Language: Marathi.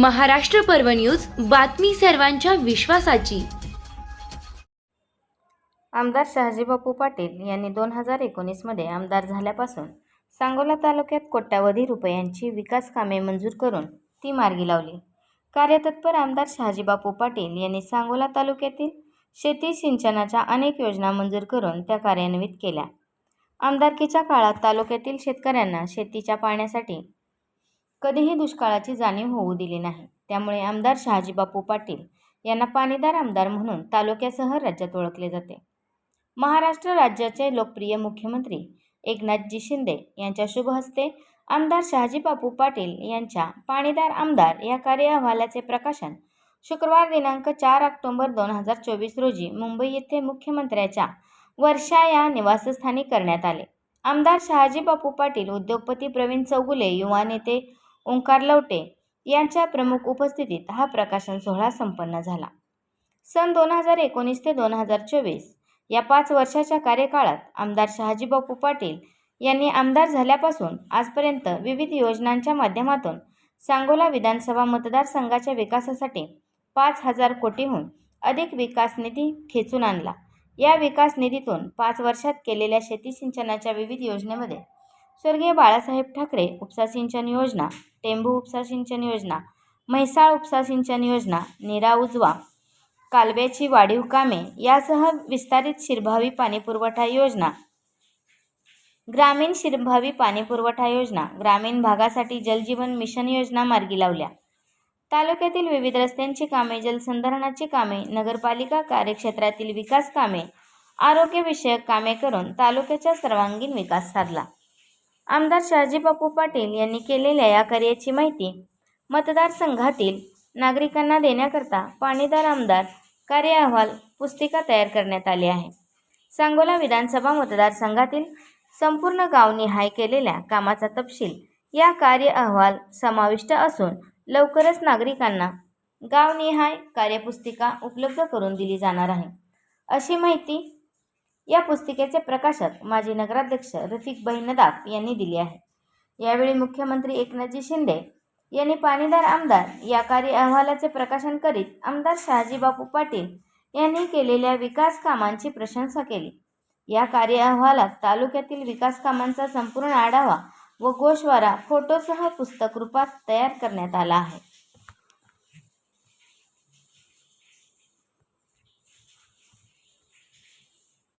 महाराष्ट्र पर्व न्यूज बातमी सर्वांच्या विश्वासाची. आमदार शहाजीबापू पाटील यांनी दोन हजार एकोणीसमध्ये आमदार झाल्यापासून सांगोला तालुक्यात कोट्यावधी रुपयांची विकास कामे मंजूर करून ती मार्गी लावली. कार्यतत्पर आमदार शहाजीबापू पाटील यांनी सांगोला तालुक्यातील शेती सिंचनाच्या अनेक योजना मंजूर करून त्या कार्यान्वित केल्या. आमदारकीच्या काळात तालुक्यातील शेतकऱ्यांना शेतीच्या पाण्यासाठी कधीही दुष्काळाची जाणीव होऊ दिली नाही. त्यामुळे आमदार शहाजीबापू पाटील यांना पाणीदार आमदार म्हणून तालुक्यासह राज्यात ओळखले जाते. महाराष्ट्र राज्याचे लोकप्रिय मुख्यमंत्री एकनाथजी शिंदे यांच्या शुभहस्ते आमदार शहाजीबापू पाटील यांच्या पाणीदार आमदार या कार्य अहवालाचे प्रकाशन शुक्रवार दिनांक चार ऑक्टोबर दोन हजार चोवीस रोजी मुंबई येथे मुख्यमंत्र्याच्या वर्षा या निवासस्थानी करण्यात आले. आमदार शहाजीबापू पाटील उद्योगपती प्रवीण चौगुले युवा नेते ओंकार लवटे यांच्या प्रमुख उपस्थितीत हा प्रकाशन सोहळा संपन्न झाला. सन दोन हजार एकोणीस ते दोन हजार चोवीस या पाच वर्षाच्या कार्यकाळात आमदार शहाजीबापू पाटील यांनी आमदार झाल्यापासून आजपर्यंत विविध योजनांच्या माध्यमातून सांगोला विधानसभा मतदारसंघाच्या विकासासाठी पाच हजार कोटीहून अधिक विकास निधी खेचून आणला. या विकास निधीतून पाच वर्षात केलेल्या शेती सिंचनाच्या विविध योजनेमध्ये स्वर्गीय बाळासाहेब ठाकरे उपसा सिंचन योजना टेंभू उपसा सिंचन योजना म्हैसाळ उपसा सिंचन योजना निरा उजवा कालव्याची वाढीव कामे यासह विस्तारित शिरभावी पाणीपुरवठा योजना. ग्रामीण शिरभावी पाणीपुरवठा योजना ग्रामीण भागासाठी जलजीवन मिशन योजना मार्गी लावल्या. तालुक्यातील विविध रस्त्यांची कामे जलसंधारणाची कामे नगरपालिका कार्यक्षेत्रातील विकास कामे आरोग्यविषयक कामे करून तालुक्याचा सर्वांगीण विकास साधला. आमदार शहाजीबापू पाटील यांनी केलेल्या या कार्याची माहिती मतदारसंघातील नागरिकांना देण्याकरता पाणीदार आमदार कार्य अहवाल पुस्तिका तयार करण्यात आली आहे. सांगोला विधानसभा मतदारसंघातील संपूर्ण गावनिहाय केलेल्या कामाचा तपशील या कार्य अहवाल समाविष्ट असून लवकरच नागरिकांना गावनिहाय कार्यपुस्तिका उपलब्ध करून दिली जाणार आहे. अशी माहिती या पुस्तिकेचे प्रकाशक माजी नगराध्यक्ष रफिक भाई यांनी दिली आहे. यावेळी मुख्यमंत्री एकनाथजी शिंदे यांनी पाणीदार आमदार या कार्य अहवालाचे प्रकाशन करीत आमदार शहाजीबापू पाटील यांनी केलेल्या विकास कामांची प्रशंसा केली. या कार्य अहवालात तालुक्यातील विकास कामांचा संपूर्ण आढावा व गोषवारा फोटोसह पुस्तक रूपात तयार करण्यात आला आहे.